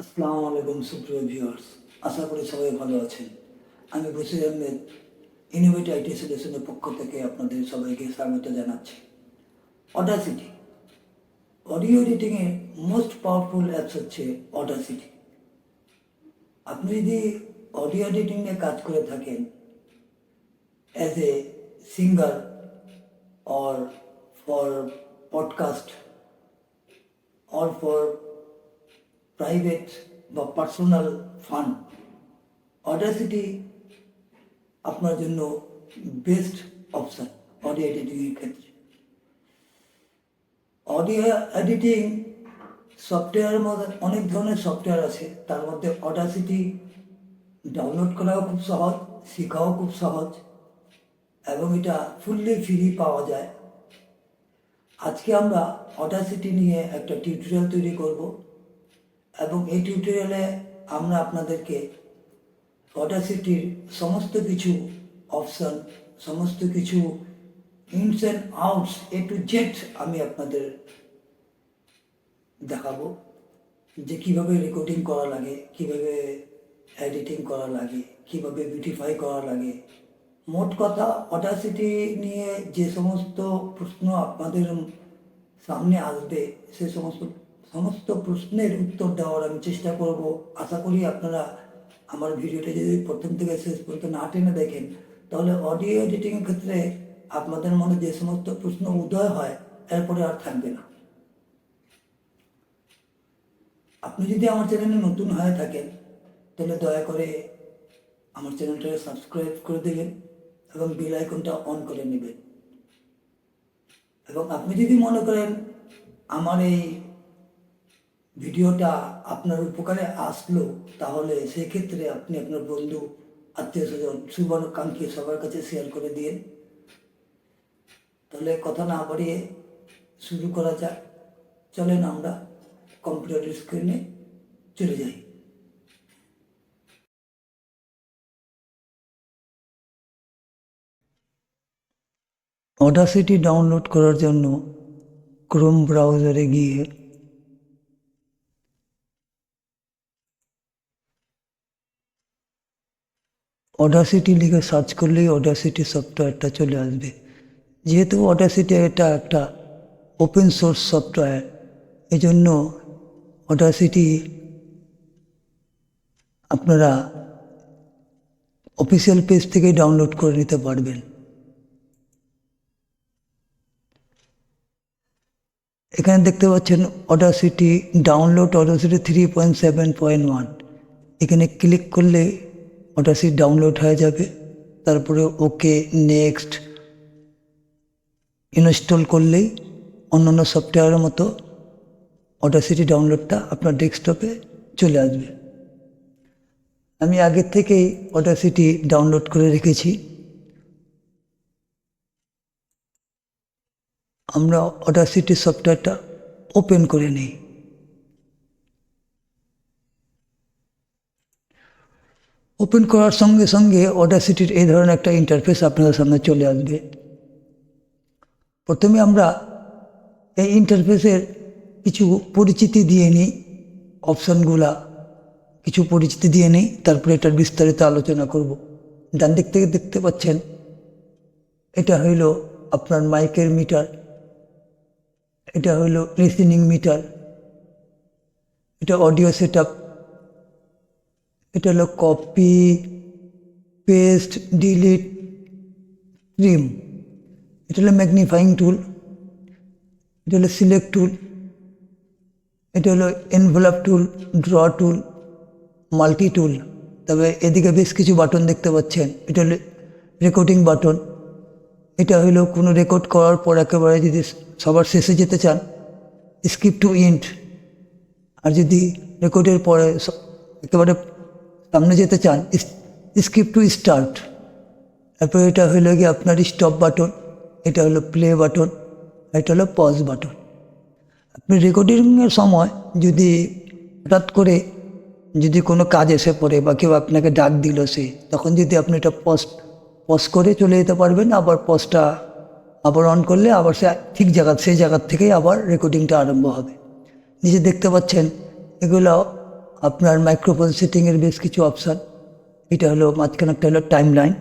আসসালামু আলাইকুম সুপ্রিয় ভিউয়ার্স আশা করি সবাই ভালো আছেন। আমি বসির আহমেদ ইনোভেট আইটি সলিউশনের পক্ষ থেকে আপনাদের সবাইকে স্বাগত জানাচ্ছি। অডাসিটি অডিও এডিটিংয়ের মোস্ট পাওয়ারফুল অ্যাপস হচ্ছে অডাসিটি আপনি যদি অডিও এডিটিং নিয়ে কাজ করে থাকেন as a singer or for podcast or for private বা পার্সোনাল ফান্ড অডাসিটি আপনার জন্য বেস্ট অপশান অডিও এডিটিংয়ের ক্ষেত্রে। অডিও এডিটিং সফটওয়্যারের মধ্যে অনেক ধরনের সফটওয়্যার আছে। তার মধ্যে অডাসিটি ডাউনলোড করাও খুব সহজ, শেখাও খুব সহজ, এবং এটা ফুললি ফ্রি পাওয়া যায়। আজকে আমরা অডাসিটি নিয়ে একটা টিউটোরিয়াল তৈরি করব। এবং এই টিউটোরিয়ালে আমরা আপনাদেরকে অডাসিটির সমস্ত কিছু অপশন সমস্ত কিছু ins and outs A to Z আমি আপনাদের দেখাবো। যে কীভাবে রেকর্ডিং করা লাগে, কীভাবে এডিটিং করা লাগে, কীভাবে বিউটিফাই করা লাগে। মোট কথা অডাসিটি নিয়ে যে সমস্ত প্রশ্ন আপনাদের সামনে আসবে, সে সমস্ত সমস্ত প্রশ্নের উত্তর দেওয়ার আমি চেষ্টা করব। আশা করি আপনারা আমার ভিডিওটা যদি প্রথম থেকে শেষ পর্যন্ত না টেনে দেখেন, তাহলে অডিও এডিটিংয়ের ক্ষেত্রে আপনাদের মনে যে সমস্ত প্রশ্ন উদয় হয়, এরপরে আর থাকবে না। আপনি যদি আমার চ্যানেলে নতুন হয়ে থাকেন, তাহলে দয়া করে আমার চ্যানেলটাকে সাবস্ক্রাইব করে দেবেন এবং বেল আইকনটা অন করে নেবেন। এবং আপনি যদি মনে করেন, আমার এই ভিডিওটা আপনার উপকারে আসলো, তাহলে সেক্ষেত্রে আপনি আপনার বন্ধু, আত্মীয় স্বজন শুভাকাঙ্ক্ষী সবার কাছে শেয়ার করে দিন। তাহলে কথা না বাড়িয়ে শুরু করা যাক। চলেন আমরা কম্পিউটার স্ক্রিনে চলে যাই। অডাসিটি ডাউনলোড করার জন্য ক্রোম ব্রাউজারে গিয়ে অডাসিটি লিখে সার্চ করলেই অডাসিটি সফটওয়্যারটা চলে আসবে। যেহেতু অডাসিটি এটা একটা ওপেন সোর্স সফটওয়্যার এজন্য অডাসিটি আপনারা অফিসিয়াল পেজ থেকে ডাউনলোড করে নিতে পারবেন। এখানে দেখতে পাচ্ছেন Audacity download Audacity three point seven point one এখানে ক্লিক করলে অডাসিটি ডাউনলোড হয়ে যাবে। তারপরে ওকে নেক্সট ইনস্টল করলেই অন্যান্য সফটওয়্যারের মতো অডাসিটি ডাউনলোডটা আপনার ডেস্কটপে চলে আসবে। আমি আগের থেকেই অডাসিটি ডাউনলোড করে রেখেছি। আমরা অডাসিটি সফটওয়্যারটা ওপেন করে নিই। ওপেন করার সঙ্গে সঙ্গে অডাসিটির এই ধরনের একটা ইন্টারফেস আপনাদের সামনে চলে আসবে। প্রথমে আমরা এই ইন্টারফেসের কিছু পরিচিতি দিয়ে নিই অপশানগুলা কিছু পরিচিতি দিয়ে নিই, তারপরে এটার বিস্তারিত আলোচনা করব। ডান দিক থেকে দেখতে পাচ্ছেন, এটা হইল আপনার মাইকের মিটার, এটা হলো লিসেনিং মিটার, এটা অডিও সেট এটা হলো কপি পেস্ট ডিলিট ট্রিম এটা হলো ম্যাগনিফাইং টুল এটা হলো সিলেক্ট টুল এটা হলো envelope tool draw tool multi tool তবে এদিকে বেশ কিছু বাটন দেখতে পাচ্ছেন। এটা হলো রেকর্ডিং বাটন এটা হলো কোনো রেকর্ড করার পর একেবারে যদি সবার শেষে যেতে চান স্কিপ টু ইন্ট আর যদি রেকর্ডের পরে একেবারে সামনে যেতে চান স্কিপ টু স্টার্ট তারপরে এটা হলো গিয়ে আপনার স্টপ বাটন এটা হলো প্লে বাটন এটা হলো পজ বাটন আপনি রেকর্ডিংয়ের সময় যদি হঠাৎ করে যদি কোনো কাজ এসে পড়ে বা কেউ আপনাকে ডাক দিল সে, তখন যদি আপনি এটা পজ পজ করে চলে যেতে পারবেন, আবার পজটা আবার অন করলে আবার সে ঠিক জায়গা, সেই জায়গার থেকেই আবার রেকর্ডিংটা আরম্ভ হবে। নিজে দেখতে পাচ্ছেন, এগুলো আপনার মাইক্রোফোন সেটিংয়ের বেশ কিছু অপশান এটা হলো মাঝখানে একটা হলো টাইম লাইন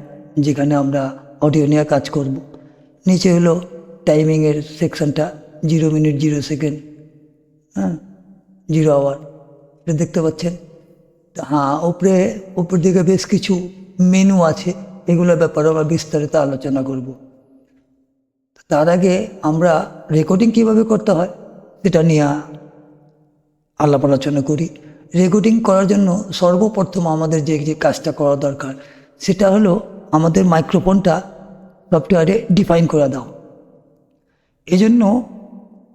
যেখানে আমরা অডিও নিয়ে কাজ করব। নিচে হলো টাইমিংয়ের সেকশনটা জিরো মিনিট জিরো সেকেন্ড হ্যাঁ জিরো আওয়ার এটা দেখতে পাচ্ছেন? হ্যাঁ উপরে উপর দিকে বেশ কিছু মেনু আছে, এগুলোর ব্যাপারে আমরা বিস্তারিত আলোচনা করব। তার আগে আমরা রেকর্ডিং কীভাবে করতে হয়, সেটা নিয়ে আলাপ আলোচনা করি। রেকর্ডিং করার জন্য সর্বপ্রথম আমাদের যে যে কাজটা করা দরকার, সেটা হলো আমাদের মাইক্রোফোনটা সফটওয়্যারে ডিফাইন করে দাও। এজন্য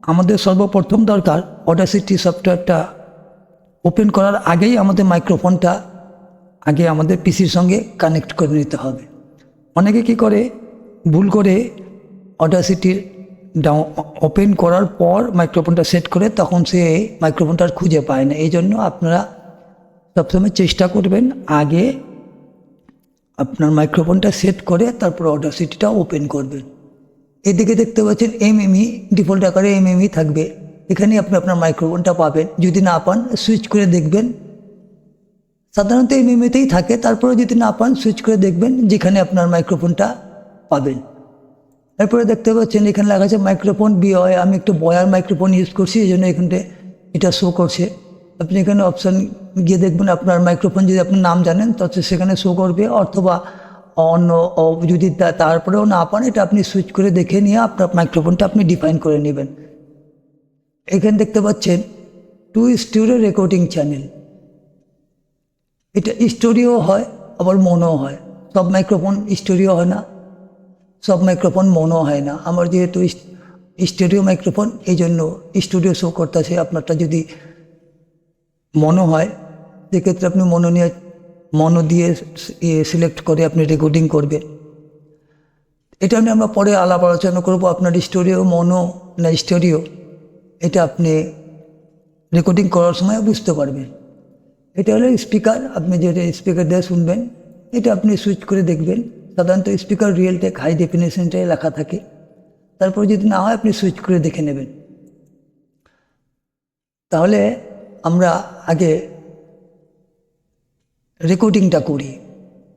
আমাদের সর্বপ্রথম দরকার অডাসিটি সফটওয়্যারটা ওপেন করার আগেই আমাদের মাইক্রোফোনটা আগে আমাদের পিসির সঙ্গে কানেক্ট করে নিতে হবে। অনেকে কি করে, ভুল করে অডাসিটির ডাউ ওপেন করার পর মাইক্রোফোনটা সেট করে তখন সে মাইক্রোফোনটা আর খুঁজে পায় না। এই জন্য আপনারা সবসময় চেষ্টা করবেন আগে আপনার মাইক্রোফোনটা সেট করে তারপর অডাসিটিটা ওপেন করবেন। এদিকে দেখতে পাচ্ছেন এমএমই ডিফল্ট আকারে এমএমই থাকবে। এখানে আপনি আপনার মাইক্রোফোনটা পাবেন। যদি না পান সুইচ করে দেখবেন। সাধারণত এমএমইতেই থাকে। তারপরে যদি না পান সুইচ করে দেখবেন, যেখানে আপনার মাইক্রোফোনটা পাবেন। এরপরে দেখতে পাচ্ছেন এখানে লেখা আছে মাইক্রোফোন বিওয় আমি একটু বয়ার মাইক্রোফোন ইউজ করছি, এই জন্য এখানটা এটা শো করছে। আপনি এখানে অপশান গিয়ে দেখবেন আপনার মাইক্রোফোন যদি আপনার নাম জানেন তাহলে সেখানে শো করবে। অথবা অন্য যদি তারপরেও না পান, এটা আপনি সুইচ করে দেখে নিয়ে আপনার মাইক্রোফোনটা আপনি ডিফাইন করে নেবেন। এখানে দেখতে পাচ্ছেন টু স্টুডিও রেকর্ডিং চ্যানেল এটা স্টোরিও হয়, আবার মনো হয়। সব মাইক্রোফোন স্টোরিও হয় না। সব মাইক্রোফোন মনও হয় না। আমার যেহেতু স্টুডিও মাইক্রোফোন এই জন্য স্টুডিও শো করতেছে আপনারটা যদি মনো হয়, সেক্ষেত্রে আপনি মনো নিয়ে মনো দিয়ে ইয়ে সিলেক্ট করে আপনি রেকর্ডিং করবেন। এটা নিয়ে আমরা পরে আলাপ আলোচনা করব। আপনার স্টুডিও মনো না স্টুডিও এটা আপনি রেকর্ডিং করার সময় বুঝতে পারবেন। এটা হলো স্পিকার আপনি যেটা স্পিকার দিয়ে শুনবেন, এটা আপনি সুইচ করে দেখবেন। সাধারণত স্পিকার রিয়েল টেক হাই ডেফিনেশনটাই লেখা থাকে। তারপর যদি না হয়, আপনি সুইচ করে দেখে নেবেন। তাহলে আমরা আগে রেকর্ডিংটা করি।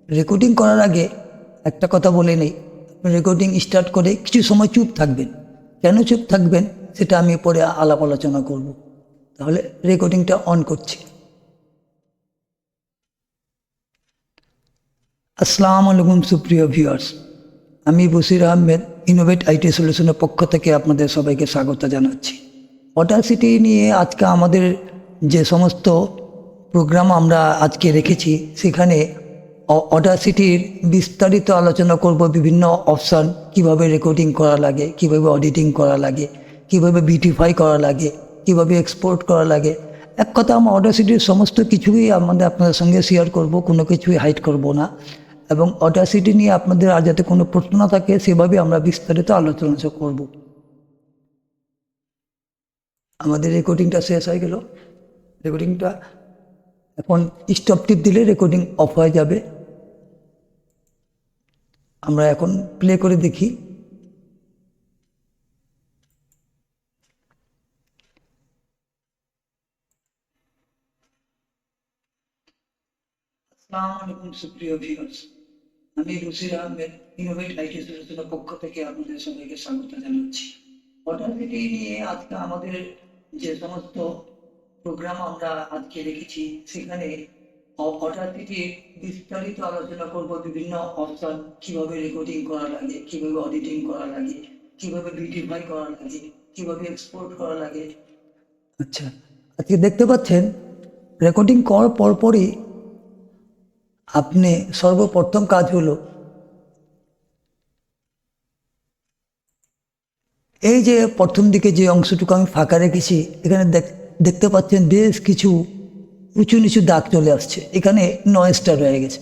রেকর্ডিং করার আগে একটা কথা বলে নেই। রেকর্ডিং স্টার্ট করে কিছু সময় চুপ থাকবেন। কেন চুপ থাকবেন? সেটা আমি পরে আলাপ আলোচনা করব। তাহলে রেকর্ডিংটা অন করছি। আসসালামু আলাইকুম সুপ্রিয় ভিউয়ার্স। আমি বসির আহমেদ ইনোভেট আইটি সলিউশনের পক্ষ থেকে আপনাদের সবাইকে স্বাগত জানাচ্ছি। অটাসিটি নিয়ে আজকে আমাদের যে সমস্ত প্রোগ্রাম আমরা আজকে রেখেছি, সেখানে অডাসিটির বিস্তারিত আলোচনা করব, বিভিন্ন অপশান কীভাবে রেকর্ডিং করা লাগে, কীভাবে অডিটিং করা লাগে, কীভাবে বিউটিফাই করা লাগে, কীভাবে এক্সপোর্ট করা লাগে। এক কথা, আমার অডাসিটির সমস্ত কিছুই আমাদের আপনাদের সঙ্গে শেয়ার করব, কোনো কিছুই হাইড করব না। এবং অডাসিটি নিয়ে আপনাদের আর যাতে কোনো প্রশ্ন না থাকে সেভাবে আমরা বিস্তারিত আলোচনা করব। আমাদের রেকর্ডিংটা শেষ হয়ে গেল। রেকর্ডিংটা এখন স্টপ টিপ দিলে রেকর্ডিং অফ হয়ে যাবে। আমরা এখন প্লে করে দেখি। আসসালামু আলাইকুম সুপ্রিয় ভিউয়ার্স আমি রুসির আহমেদ ইনোভেট আইটি সলিউশনের পক্ষ থেকে আপনাদের সবাইকে স্বাগত জানাচ্ছি। অডাসিটি নিয়ে আজকে আমাদের যে সমস্ত প্রোগ্রাম আমরা আজকে রেখেছি সেখানে অডাসিটির বিস্তারিত আলোচনা করব, বিভিন্ন অপশন কীভাবে রেকর্ডিং করা লাগে, কীভাবে অডিটিং করা লাগে, কীভাবে বিউটিফাই করা লাগে, কীভাবে এক্সপোর্ট করা লাগে। আচ্ছা আজকে দেখতে পাচ্ছেন রেকর্ডিং করার পরপরই আপনি সর্বপ্রথম কাজ হলো এই যে প্রথম দিকে যে অংশটুকু আমি ফাঁকা রেখেছি, এখানে দেখ- দেখতে পাচ্ছেন বেশ কিছু উঁচু নিচু দাগ চলে আসছে। এখানে নয়েজটা রয়ে গেছে।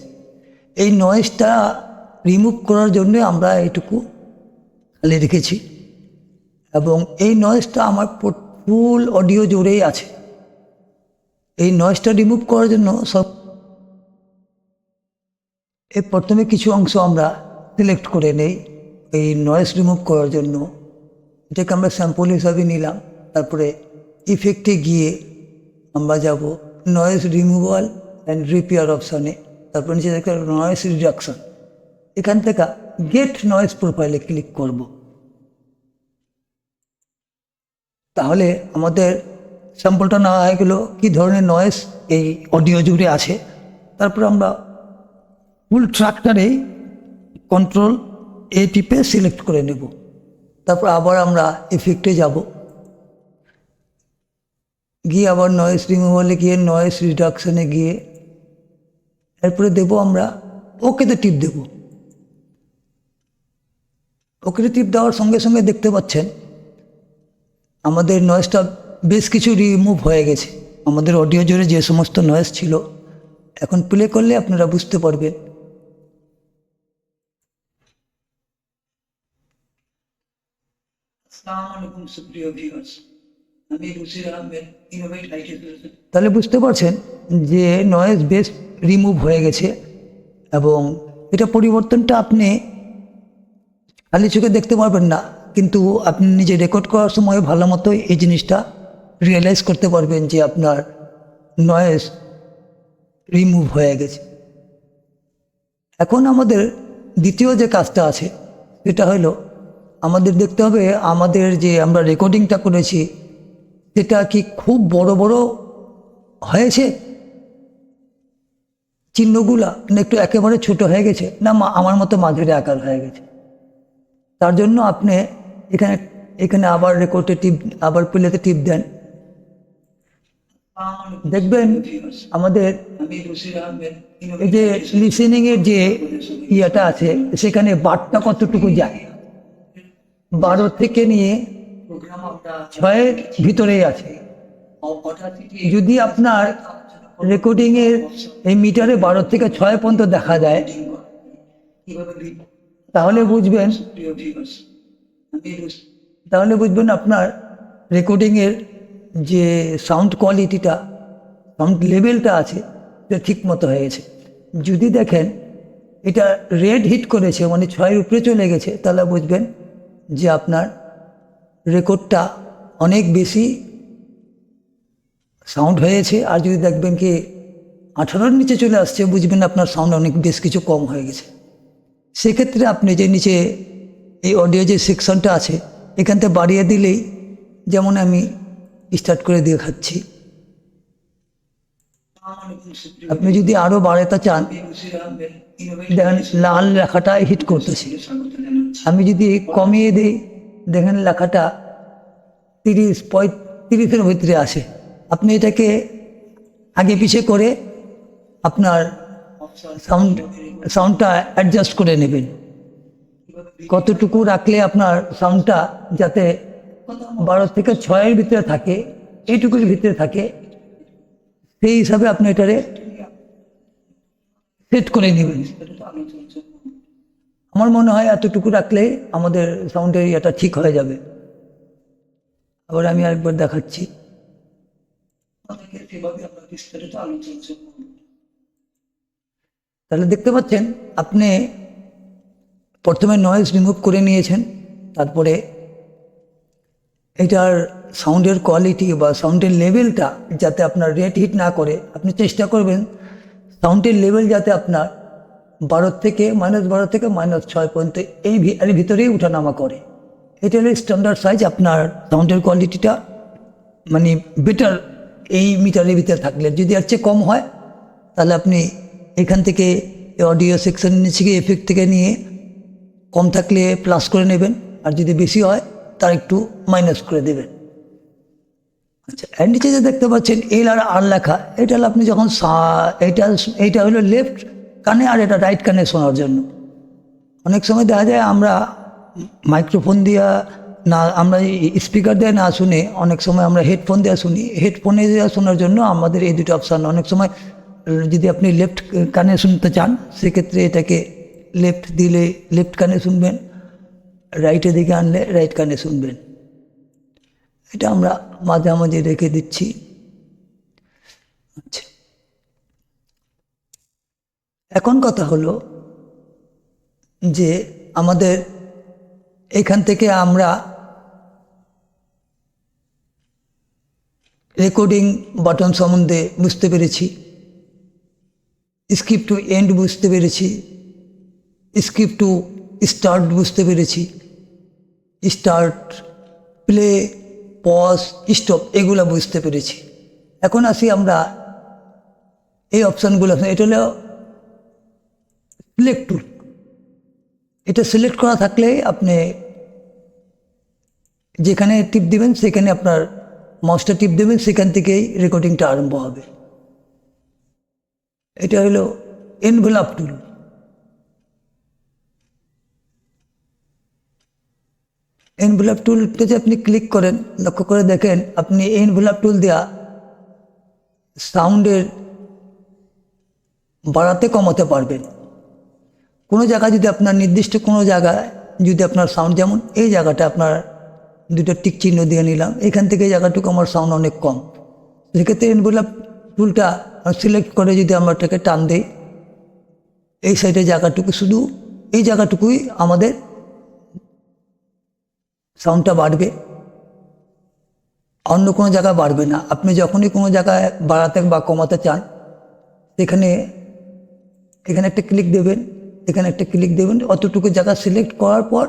এই নয়েজটা রিমুভ করার জন্য আমরা এটুকু খালি রেখেছি। এবং এই নয়েজটা আমার ফুল অডিও জোরেই আছে। এই নয়েজটা রিমুভ করার জন্য সব এর প্রথমে কিছু অংশ আমরা সিলেক্ট করে নেই, এই নয়েজ রিমুভ করার জন্য। এটাকে আমরা স্যাম্পল হিসাবে নিলাম, তারপরে ইফেক্টে গিয়ে আমরা যাব নয়েজ রিমুভাল অ্যান্ড রিপেয়ার অপশানে তারপর নিচে দেখতে নয়েজ রিডাকশন এখান থেকে গেট নয়েজ প্রোফাইলে ক্লিক করব। তাহলে আমাদের স্যাম্পলটা নেওয়া হয়ে গেলো, কী ধরনের নয়েজ এই অডিও জুড়ে আছে? তারপর আমরা ফুল ট্রাক্টারে কন্ট্রোল এ টিপে সিলেক্ট করে নেব। তারপর আবার আমরা এফেক্টে যাব। গিয়ে আবার নয়েস রিমুভালে গিয়ে নয়েস রিডাকশনে গিয়ে এরপরে দেব আমরা ওকেতে টিপ দেব। ওকেতে টিপ দেওয়ার সঙ্গে সঙ্গে দেখতে পাচ্ছেন, আমাদের নয়েসটা বেশ কিছু রিমুভ হয়ে গেছে। আমাদের অডিও জোরে যে সমস্ত নয়েস ছিল, এখন প্লে করলে আপনারা বুঝতে পারবেন। তাহলে বুঝতে পারছেন যে নয়েজ বেশ রিমুভ হয়ে গেছে এবং এটা পরিবর্তনটা আপনি খালি চোখে দেখতে পারবেন না, কিন্তু আপনি নিজে রেকর্ড করার সময় ভালো মতো এই জিনিসটা রিয়েলাইজ করতে পারবেন যে আপনার নয়েজ রিমুভ হয়ে গেছে। এখন আমাদের দ্বিতীয় যে কাজটা আছে, সেটা হলো আমাদের দেখতে হবে আমাদের যে আমরা রেকর্ডিংটা করেছি, সেটা কি খুব বড় বড় হয়েছে? চিহ্নগুলা না একটু একেবারে ছোট হয়ে গেছে, না আমার মতো মাঝারি আকার হয়ে গেছে। তার জন্য আপনি এখানে এখানে আবার রেকর্ডে টিপ, আবার প্লেতে টিপ দেন। দেখবেন আমাদের এই যে লিসেনিংয়ের যে ইয়েটা আছে, সেখানে বারটা কতটুকু যায়? বারো থেকে নিয়ে ছয়ের ভিতরেই আছে। যদি আপনার রেকর্ডিং এর এই মিটারে বারো থেকে ছয় পর্যন্ত দেখা দেয় তাহলে বুঝবেন তাহলে বুঝবেন আপনার রেকর্ডিংয়ের যে সাউন্ড কোয়ালিটিটা সাউন্ড লেভেলটা আছে সেটা ঠিক মতো হয়ে গেছে। যদি দেখেন এটা রেড হিট করেছে মানে ছয়ের উপরে চলে গেছে তাহলে বুঝবেন যে আপনার রেকর্ডটা অনেক বেশি সাউন্ড হয়েছে। আর যদি দেখবেন কি আঠারোর নিচে চলে আসছে, বুঝবেন আপনার সাউন্ড অনেক বেশ কিছু কম হয়ে গেছে। সেক্ষেত্রে আপনি যে নিচে এই অডিও যে সেকশনটা আছে, এখান থেকে বাড়িয়ে দিলেই যেমন আমি স্টার্ট করে দিয়ে খাচ্ছি আপনি যদি আরও বাড়াতে চান দেখেন লাল লেখাটা হিট করতেছে। আমি যদি কমিয়ে দিই, দেখেন লেখাটা তিরিশ পঁয়ত্রিশের ভিতরে আসে। আপনি এটাকে আগে পিছে করে আপনার সাউন্ড সাউন্ডটা অ্যাডজাস্ট করে নেবেন। কতটুকু রাখলে আপনার সাউন্ডটা যাতে বারো থেকে ছয়ের ভিতরে থাকে, এইটুকুর ভিতরে থাকে, সেই হিসাবে আপনি এটারে সেট করে নেবেন। আমার মনে হয় এতটুকু রাখলে আমাদের সাউন্ডের ইয়েটা ঠিক হয়ে যাবে। আবার আমি আরেকবার দেখাচ্ছি। তাহলে দেখতে পাচ্ছেন, আপনি প্রথমে নয়েজ রিমুভ করে নিয়েছেন, তারপরে এটার সাউন্ডের কোয়ালিটি বা সাউন্ডের লেভেলটা যাতে আপনার রেট হিট না করে, আপনি চেষ্টা করবেন সাউন্ডের লেভেল যাতে আপনার বারো থেকে মাইনাস বারো থেকে মাইনাস ছয় পর্যন্ত এই এর ভিতরেই উঠানামা করে। এটা হলো স্ট্যান্ডার্ড সাইজ আপনার সাউন্ডের কোয়ালিটিটা মানে বেটার এই মিটারের ভিতরে থাকলে। যদি আর চেয়ে কম হয়, তাহলে আপনি এখান থেকে অডিও সেকশন নিচে গিয়ে এফেক্ট থেকে নিয়ে কম থাকলে প্লাস করে নেবেন। আর যদি বেশি হয়, তার একটু মাইনাস করে দেবেন। আচ্ছা নিচে দেখতে পাচ্ছেন, এল আর আর লেখা এটা আপনি যখন এইটা এইটা হলো লেফট কানে আর এটা রাইট কানে শোনার জন্য। অনেক সময় দেখা যায় আমরা মাইক্রোফোন দিয়া না, আমরা স্পিকার দিয়ে না শুনে অনেক সময় আমরা হেডফোন দিয়ে শুনি হেডফোনে দেওয়া শোনার জন্য আমাদের এই দুটো অপশান অনেক সময়, যদি আপনি লেফট কানে শুনতে চান, সেক্ষেত্রে এটাকে লেফট দিলে লেফট কানে শুনবেন রাইটের দিকে আনলে রাইট কানে শুনবেন। এটা আমরা মাঝামাঝি রেখে দিচ্ছি। আচ্ছা। এখন কথা হলো যে আমাদের এখান থেকে আমরা রেকর্ডিং বাটন সম্বন্ধে বুঝতে পেরেছি। স্কিপ টু এন্ড বুঝতে পেরেছি। স্কিপ টু স্টার্ট বুঝতে পেরেছি। স্টার্ট প্লে পজ স্টপ এগুলো বুঝতে পেরেছি। এখন আসি আমরা এই অপশানগুলো এটা হলো সিলেক্ট টুল এটা সিলেক্ট করা থাকলে আপনি যেখানে টিপ দেবেন, সেখানে আপনার মাউসটা টিপ দেবেন, সেখান থেকেই রেকর্ডিংটা আরম্ভ হবে। এটা হলো এনভেলাপ টুল এনভেলাপ টুলটা যে আপনি ক্লিক করেন, লক্ষ্য করে দেখেন আপনি এনভেলাপ টুল দেওয়া সাউন্ডের বাড়াতে কমাতে পারবেন। কোনো জায়গায় যদি আপনার নির্দিষ্ট কোনো জায়গায় যদি আপনার সাউন্ড যেমন এই জায়গাটা আপনার দুটো টিক চিহ্ন দিয়ে নিলাম, এখান থেকে এই জায়গাটুকু আমার সাউন্ড অনেক কম। সেক্ষেত্রে এনভেলাপ টুলটা সিলেক্ট করে যদি আমরা এটাকে টান দিই, এই সাইডে জায়গাটুকু শুধু এই জায়গাটুকুই আমাদের সাউন্ডটা বাড়বে। অন্য কোনো জায়গায় বাড়বে না। আপনি যখনই কোনো জায়গায় বাড়াতে বা কমাতে চান, সেখানে এখানে একটা ক্লিক দেবেন এখানে একটা ক্লিক দেবেন। অতটুকু জায়গা সিলেক্ট করার পর,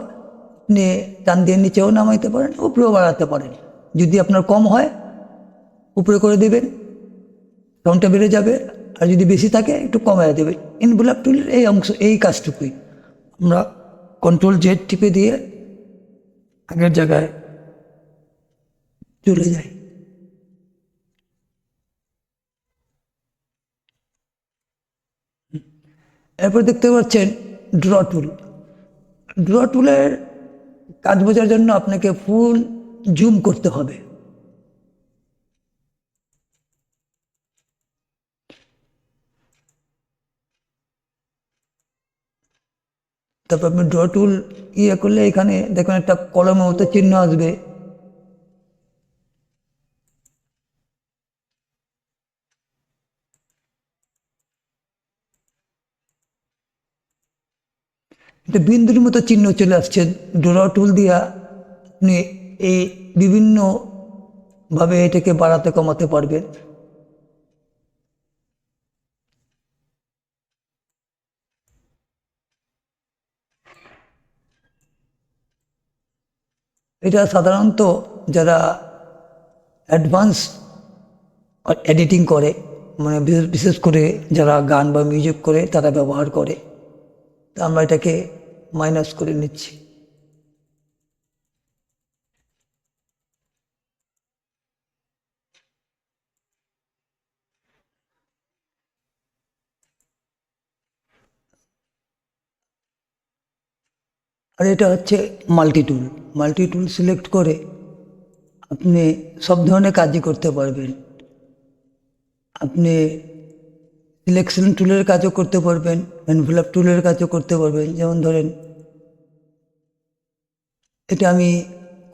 আপনি টান দিয়ে নিচেও নামাইতে পারেন, উপরেও বাড়াতে পারেন। যদি আপনার কম হয়, উপরে করে দেবেন সাউন্ডটা বেড়ে যাবে। আর যদি বেশি থাকে, একটু কমায় দেবে ইনভেলাপ টুলের এই অংশ, এই কাজটুকুই। আমরা কন্ট্রোল জেড টিপে দিয়ে আগের জায়গায় চলে যায়। এরপর দেখতে পাচ্ছেন ড্র টুল। ড্র টুলের কাজ বোঝার জন্য আপনাকে ফুল জুম করতে হবে। তারপর আপনি ড্র টুল ইয়ে করলে এখানে দেখুন একটা কলমের মতো চিহ্ন আসবে। একটা বিন্দুর মতো চিহ্ন চলে আসছে। ড্র টুল দিয়া আপনি এই বিভিন্নভাবে এটাকে বাড়াতে কমাতে পারবেন। এটা সাধারণত যারা অ্যাডভান্স এডিটিং করে মানে বিশেষ- করে যারা গান বা মিউজিক করে, তারা ব্যবহার করে। তা আমরা এটাকে মাইনাস করে নিচ্ছি। আর এটা হচ্ছে মাল্টি মাল্টি টুল সিলেক্ট করে আপনি সব ধরনের কাজই করতে পারবেন। আপনি সিলেকশন টুলের কাজও করতে পারবেন এনভেলপ টুলের কাজও করতে পারবেন। যেমন ধরেন, এটা আমি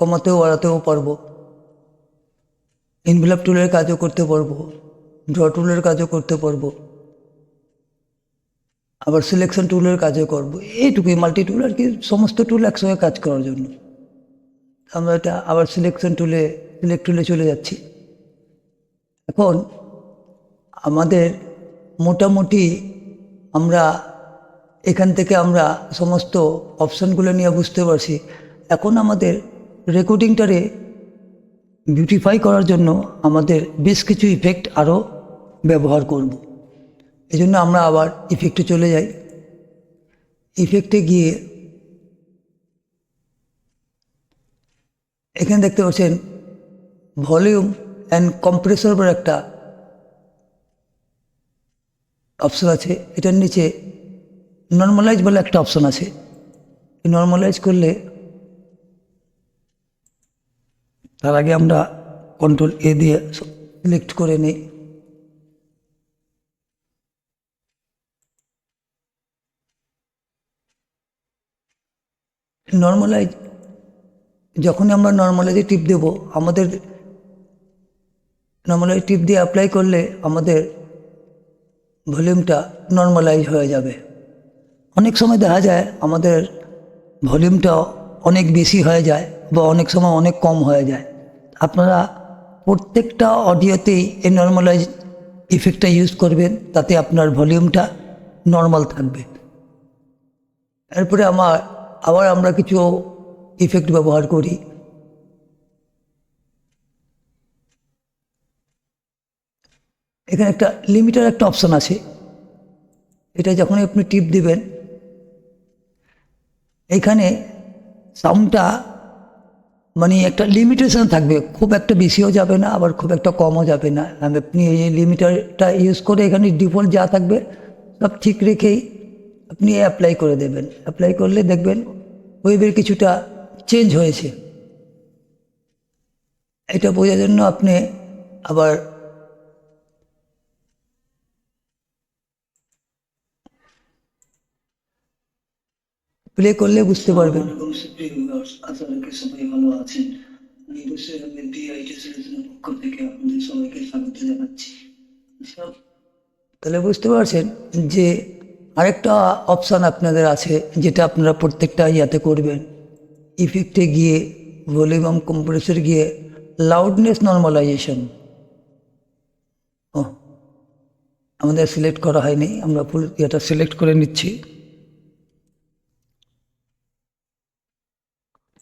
কমাতেও বাড়াতেও পারব। এনভেলপ টুলের কাজও করতে পারব ড্র টুলের কাজও করতে পারব। আবার সিলেকশন টুলের কাজও করব। এইটুকুই মাল্টি টুল আর কি, সমস্ত টুল একসঙ্গে কাজ করার জন্য। আমরা এটা আবার সিলেকশন টুলে সিলেক্ট টুলে চলে যাচ্ছি। এখন আমাদের মোটামুটি আমরা এখান থেকে আমরা সমস্ত অপশানগুলো নিয়ে বুঝতে পারছি। এখন আমাদের রেকর্ডিংটারে বিউটিফাই করার জন্য আমাদের বেশ কিছু ইফেক্ট আরও ব্যবহার করব। এই জন্য আমরা আবার ইফেক্টে চলে যাই। ইফেক্টে গিয়ে এখানে দেখতে পাচ্ছেন ভলিউম অ্যান্ড কম্প্রেসর বলে একটা অপশন আছে। এটার নিচে নর্মালাইজ বলে একটা অপশন আছে। নর্মালাইজ করলে তার আগে আমরা কন্ট্রোল এ দিয়ে সিলেক্ট করে নিই। নর্মালাইজ যখনই আমরা নর্মালাইজে টিপ দেব, আমাদের নর্মালাইজ টিপ দিয়ে অ্যাপ্লাই করলে আমাদের ভলিউমটা নর্মালাইজ হয়ে যাবে। অনেক সময় দেখা যায় আমাদের ভলিউমটা অনেক বেশি হয়ে যায় বা অনেক সময় অনেক কম হয়ে যায়। আপনারা প্রত্যেকটা অডিওতেই এই নর্মালাইজ ইফেক্টটা ইউজ করবেন, তাতে আপনার ভলিউমটা নর্মাল থাকবে। এরপরে আমার, আবার আমরা কিছু ইফেক্ট ব্যবহার করি। এখানে একটা লিমিটার একটা অপশান আছে। এটা যখনই আপনি টিপ দিবেন, এখানে সাউন্ডটা মানে একটা লিমিটেশন থাকবে। খুব একটা বেশিও যাবে না, আবার খুব একটা কমও যাবে না। আপনি এই লিমিটারটা ইউজ করে এখানে ডিফল্ট যা থাকবে, সব ঠিক রেখেই আপনি অ্যাপ্লাই করে দেবেন। অ্যাপ্লাই করলে দেখবেন ওয়েবের কিছুটা চেঞ্জ হয়েছে। এটা বোঝার জন্য আপনি আবার প্লে করলে বুঝতে পারবেন। তাহলে বুঝতে পারছেন যে আরেকটা অপশান আপনাদের আছে যেটা আপনারা প্রত্যেকটা ইয়াতে করবেন। ইফেক্টে গিয়ে ভলিউম কম্প্রেসর গিয়ে লাউডনেস নর্মালাইজেশন ও আমাদের সিলেক্ট করা হয়নি, আমরা ফুল ইয়েটা সিলেক্ট করে নিচ্ছি।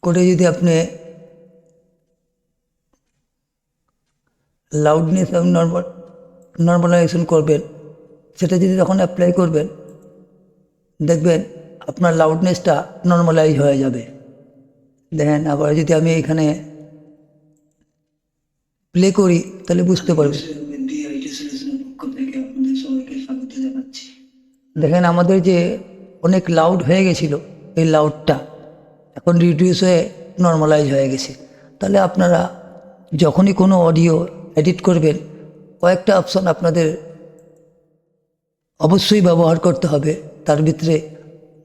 করে যদি আপনি লাউডনেস এবং নর্মাল নর্মালাইজেশন করবেন, সেটা যদি তখন অ্যাপ্লাই করবেন, দেখবেন আপনার লাউডনেসটা নর্মালাইজ হয়ে যাবে। দেখেন আবার যদি আমি এখানে প্লে করি তাহলে বুঝতে স্বাগত জানাচ্ছি। দেখেন আমাদের যে অনেক লাউড হয়ে গেছিল এই লাউডটা এখন রিডিউস হয়ে নর্মালাইজ হয়ে গেছে। তাহলে আপনারা যখনই কোনো অডিও এডিট করবেন কয়েকটা অপশন আপনাদের অবশ্যই ব্যবহার করতে হবে। তার ভিতরে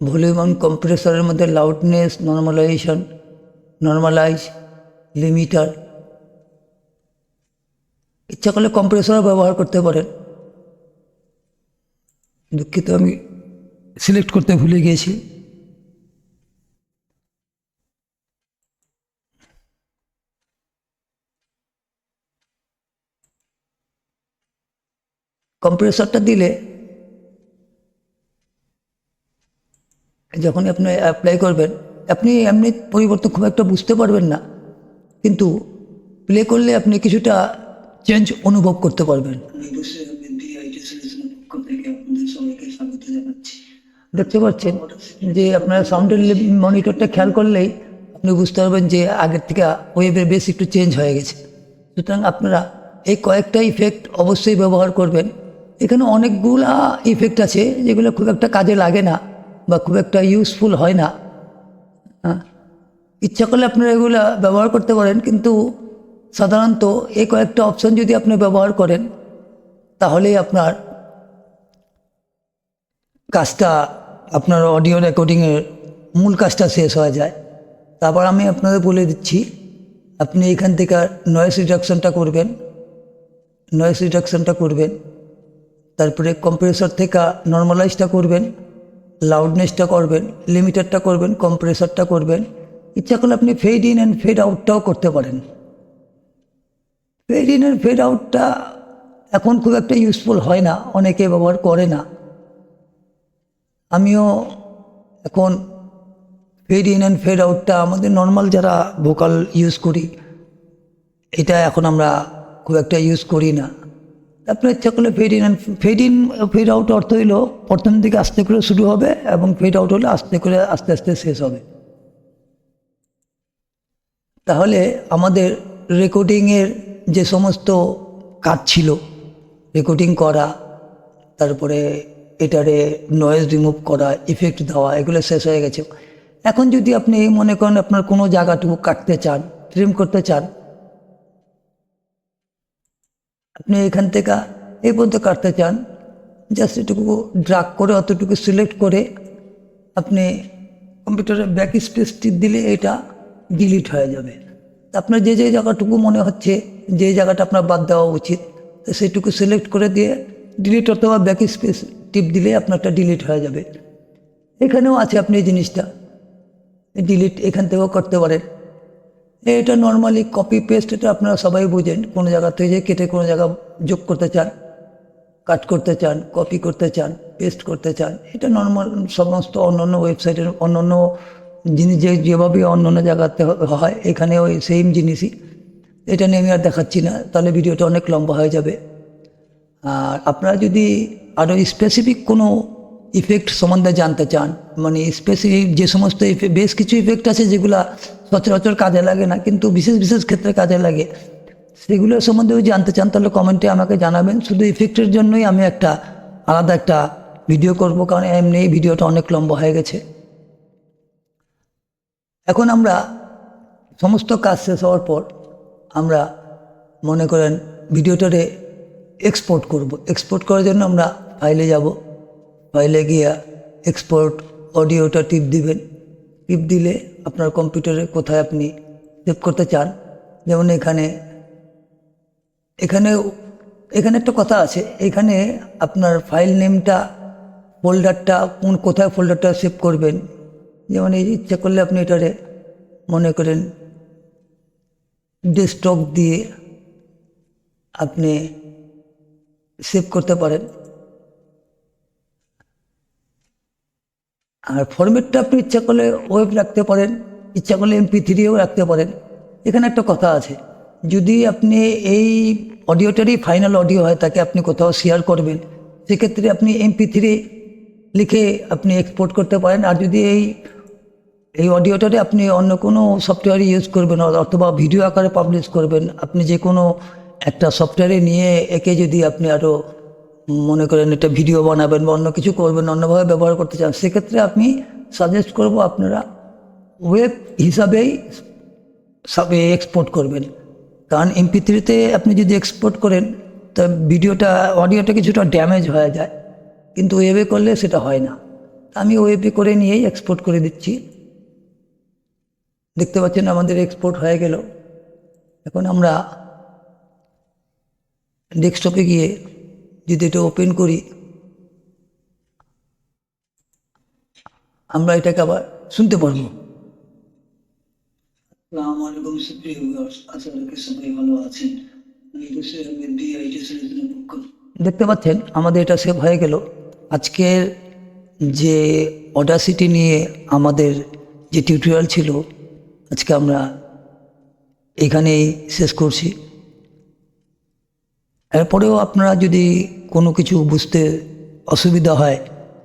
ভলিউম কম্প্রেসরের মধ্যে লাউডনেস নর্মালাইজেশন নর্মালাইজ লিমিটার ইচ্ছা করলে কম্প্রেসরও ব্যবহার করতে পারেন। দুঃখিত, আমি সিলেক্ট করতে ভুলে গিয়েছি। কম্প্রেসরটা দিলে যখনই আপনি অ্যাপ্লাই করবেন আপনি এমনি পরিবর্তন খুব একটা বুঝতে পারবেন না। কিন্তু প্লে করলে আপনি কিছুটা চেঞ্জ অনুভব করতে পারবেন। দেখতে পাচ্ছেন যে আপনার সাউন্ডের মনিটরটা খেয়াল করলেই আপনি বুঝতে পারবেন যে আগের থেকে ওয়েবের বেশ একটু চেঞ্জ হয়ে গেছে। সুতরাং আপনারা এই কয়েকটা ইফেক্ট অবশ্যই ব্যবহার করবেন। এখানে অনেকগুলা ইফেক্ট আছে যেগুলো খুব একটা কাজে লাগে না বা খুব একটা ইউজফুল হয় না। হ্যাঁ। ইচ্ছা করলে আপনারা এগুলো ব্যবহার করতে পারেন, কিন্তু সাধারণত এই কয়েকটা অপশন যদি আপনি ব্যবহার করেন, তাহলেই আপনার কাজটা, আপনার অডিও রেকর্ডিংয়ের মূল কাজটা শেষ হয়ে যায়। তারপর আমি আপনাদের বলে দিচ্ছি, আপনি এখান থেকে নয়েস রিডাকশনটা করবেন নয়েস রিডাকশনটা করবেন, তারপরে কম্প্রেসর থেকে নর্মালাইজটা করবেন লাউডনেসটা করবেন লিমিটারটা করবেন কম্প্রেসারটা করবেন। ইচ্ছা করলে আপনি ফেড ইন অ্যান্ড ফেড আউটটাও করতে পারেন। ফেড ইন অ্যান্ড ফেড আউটটা এখন খুব একটা ইউজফুল হয় না, অনেকে ব্যবহার করে না। আমিও এখন ফেড ইন অ্যান্ড ফেড আউটটা আমাদের নর্মাল যারা ভোকাল ইউজ করি, এটা এখন আমরা খুব একটা ইউজ করি না। আপনার ইচ্ছা করলে fade in fade in fade out অর্থ হইল প্রথম দিকে আস্তে করে শুরু হবে এবং ফেড আউট হলে আস্তে করে, আস্তে আস্তে শেষ হবে। তাহলে আমাদের রেকর্ডিংয়ের যে সমস্ত কাজ ছিল রেকর্ডিং করা, তারপরে এটারে নয়েজ রিমুভ করা ইফেক্ট দেওয়া, এগুলো শেষ হয়ে গেছে। এখন যদি আপনি মনে করেন আপনার কোনো জায়গাটুকু কাটতে চান ট্রিম করতে চান আপনি এখান থেকে এই পর্যন্ত কাটতে চান জাস্ট এটুকু ড্রাগ করে, অতটুকু সিলেক্ট করে আপনি কম্পিউটারে ব্যাক স্পেস টিপ দিলে এটা ডিলিট হয়ে যাবে। আপনার যে যে জায়গাটুকু মনে হচ্ছে, যে জায়গাটা আপনার বাদ দেওয়া উচিত সেটুকু সিলেক্ট করে দিয়ে ডিলিট অথবা ব্যাক স্পেস টিপ দিলে আপনারটা ডিলিট হয়ে যাবে। এখানেও আছে আপনি এই জিনিসটা ডিলিট এখান থেকেও করতে পারেন। এটা নর্মালি কপি পেস্ট এটা আপনারা সবাই বুঝেন, কোনো জায়গা থেকে কেটে কোনো জায়গা যোগ করতে চান কাট করতে চান কপি করতে চান পেস্ট করতে চান, এটা নর্মাল সমস্ত অন্যান্য ওয়েবসাইটের অন্যান্য জিনিস যে যেভাবে অন্যান্য জায়গাতে হয়, এখানে ওই সেম জিনিসই। এটা নিয়ে আমি আর দেখাচ্ছি না, তাহলে ভিডিওটা অনেক লম্বা হয়ে যাবে। আর আপনারা যদি আরও স্পেসিফিক কোনো ইফেক্ট সম্বন্ধে জানতে চান মানে স্পেসিফিক যে সমস্ত ইফে- বেশ কিছু ইফেক্ট আছে যেগুলা সচরাচর কাজে লাগে না, কিন্তু বিশেষ বিশেষ ক্ষেত্রে কাজে লাগে। সেগুলোর সম্বন্ধেও জানতে চান, তাহলে কমেন্টে আমাকে জানাবেন। শুধু ইফেক্টের জন্যই আমি একটা আলাদা একটা ভিডিও করব, কারণ এমনি ভিডিওটা অনেক লম্বা হয়ে গেছে। এখন আমরা সমস্ত কাজ শেষ হওয়ার পর আমরা মনে করেন ভিডিওটারে এক্সপোর্ট করব। এক্সপোর্ট করার জন্য আমরা ফাইলে যাব। ফাইলে গিয়া এক্সপোর্ট অডিওটা টিপ দিবেন। টিপ দিলে আপনার কম্পিউটারে কোথায় আপনি সেভ করতে চান? যেমন এখানে এখানে এখানে একটা কথা আছে। এখানে আপনার ফাইল নেমটা, ফোল্ডারটা কোন, কোথায় ফোল্ডারটা সেভ করবেন? যেমন এই ইচ্ছা করলে আপনি এটারে মনে করেন, ডেস্কটপ দিয়ে আপনি সেভ করতে পারেন। আর ফরম্যাটটা আপনি ইচ্ছা করলে ওয়েব রাখতে পারেন, ইচ্ছা করলে এমপি থ্রিও রাখতে পারেন। এখানে একটা কথা আছে, যদি আপনি এই অডিওটারই ফাইনাল অডিও হয়, তাকে আপনি কোথাও শেয়ার করবেন, সেক্ষেত্রে আপনি এমপি থ্রি লিখে আপনি এক্সপোর্ট করতে পারেন। আর যদি এই এই অডিওটারে আপনি অন্য কোনো সফটওয়্যার ইউজ করবেন, অথবা ভিডিও আকারে পাবলিশ করবেন, আপনি যে কোনো একটা সফটওয়্যারে নিয়ে একে যদি আপনি আরও মনে করেন এটা ভিডিও বানাবেন বা অন্য কিছু করবেন, অন্যভাবে ব্যবহার করতে চান, সেক্ষেত্রে আপনি সাজেস্ট করব আপনারা ওয়েব হিসাবেই সবে এক্সপোর্ট করবেন। কারণ এমপি থ্রিতে আপনি যদি এক্সপোর্ট করেন, তা ভিডিওটা অডিওটা কিছুটা ড্যামেজ হয়ে যায়, কিন্তু ওয়েবে করলে সেটা হয় না। আমি ওয়েবে করে নিয়েই এক্সপোর্ট করে দিচ্ছি। দেখতে পাচ্ছেন আমাদের এক্সপোর্ট হয়ে গেল। এখন আমরা ডেস্কটপে গিয়ে যদি এটা ওপেন করি আমরা এটাকে আবার শুনতে পারব। আসসালামু আলাইকুম সুপ্রিয় ভিউয়ার্স আশা করি সবাই ভালো আছেন। দেখতে পাচ্ছেন আমাদের এটা সেভ হয়ে গেল। আজকের যে অডাসিটি নিয়ে আমাদের যে টিউটোরিয়াল ছিল আজকে আমরা এখানেই শেষ করছি। এরপরেও আপনারা যদি কোনো কিছু বুঝতে অসুবিধা হয়,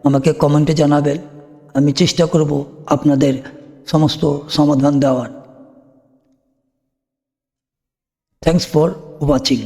আমাকে কমেন্টে জানাবেন। আমি চেষ্টা করব আপনাদের সমস্ত সমাধান দেওয়ার। Thanks for watching